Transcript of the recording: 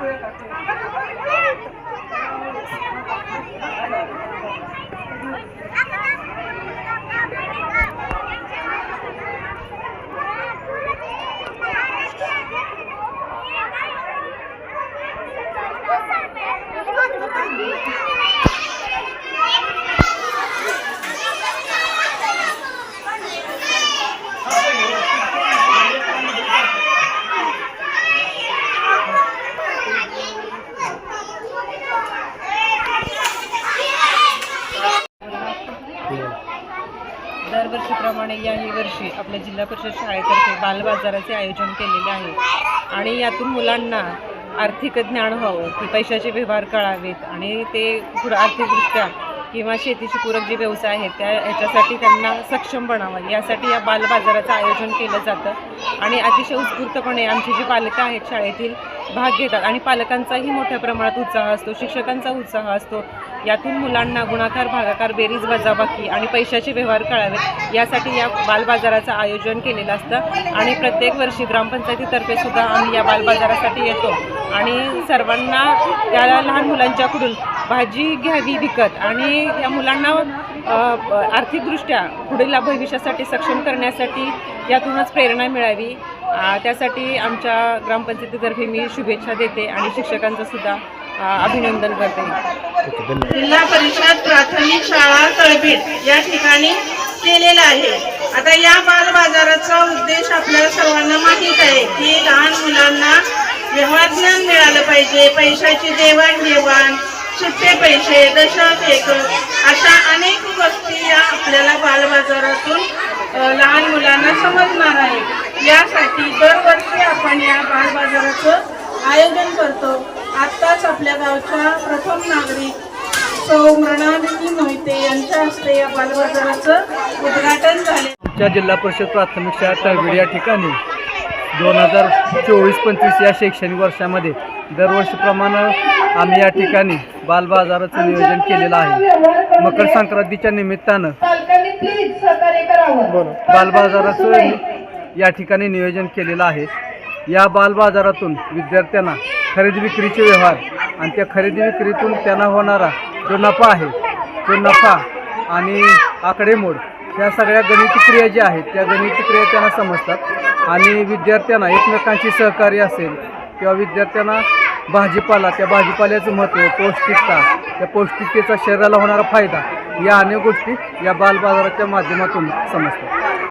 Thank you. दरवर्षीप्रमाणे याही वर्षी आपल्या जिल्हा परिषद शाळेतर्फे बालबाजाराचे आयोजन केलेले आहे. आणि यातून मुलांना आर्थिक ज्ञान व्हावं की पैशाचे व्यवहार कळावेत आणि ते पुढं आर्थिकदृष्ट्या किंवा शेतीशी पूरक जे व्यवसाय आहेत त्या ह्याच्यासाठी त्यांना सक्षम बनावं. यासाठी या बालबाजाराचं आयोजन केलं जातं. आणि अतिशय उत्स्फूर्तपणे आमची जी पालकं आहेत शाळेतील भाग घेतात. आणि पालकांचाही मोठ्या प्रमाणात उत्साह असतो शिक्षकांचा उत्साह असतो. यातून मुलांना गुणाकार भागाकार बेरीज वजाबाकी आणि पैशाचे व्यवहार कळावेत यासाठी या बालबाजाराचं आयोजन केलेलं असतं. आणि प्रत्येक वर्षी ग्रामपंचायतीतर्फे सुद्धा आम्ही या बालबाजारासाठी येतो. आणि सर्वांना त्या लहान मुलांच्याकडून भाजी घ्यावी विकत आणि या मुलांना आर्थिकदृष्ट्या पुढील भविष्यासाठी सक्षम करण्यासाठी यातूनच प्रेरणा मिळावी. त्यासाठी आमच्या ग्रामपंचायतीतर्फे मी शुभेच्छा देते आणि शिक्षकांचासुद्धा अभिनंदन करते. जिल्हा परिषद प्राथमिक शाळा तळबीड या ठिकाणी केलेला आहे. आता या बाल बाजाराचा उद्देश आपल्याला सर्वांना माहीत आहे की लहान मुलांना व्यवहार ज्ञान मिळालं पाहिजे. पैशाची देवाणघेवाण सुट्टे पैसे दशक एक अशा अनेक गोष्टी या आपल्याला बालबाजारातून लहान मुलांना समजणार आहे. यासाठी दरवर्षी आपण या बालबाजाराचं आयोजन करतो. आत्ताच आपल्या गावच्या प्रथम नागरिक सौ मृणालिनी मोहिते यांच्या हस्ते या बालबाजाराचं उद्घाटन झाले. आमच्या जिल्हा परिषद प्राथमिक शाळा तळबीड या ठिकाणी दोन हजार चोवीस पंचवीस या शैक्षणिक वर्षामध्ये दरवर्षीप्रमाणे आम्ही या ठिकाणी बालबाजाराचं नियोजन केलेलं आहे. मकर संक्रांतीच्या निमित्तानं बालबाजाराचं या ठिकाणी नियोजन केलेलं आहे. या बालबाजारातून विद्यार्थ्यांना खरेदी विक्रीचे व्यवहार. आणि त्या खरेदी विक्रीतून त्यांना होणारा जो नफा आहे तो नफा आणि आकडेमोड या सगळ्या गणिती क्रिया ज्या आहेत त्या गणिती क्रिया त्यांना समजतात. आणि विद्यार्थ्यांना एकमेकांची सहकार्य असेल किंवा विद्यार्थ्यांना भाजीपाला त्या भाजीपाल्याचं महत्त्व पौष्टिकता त्या पौष्टिकतेचा शरीराला होणारा फायदा या अनेक गोष्टी या बालबाजाराच्या माध्यमातून समजतात.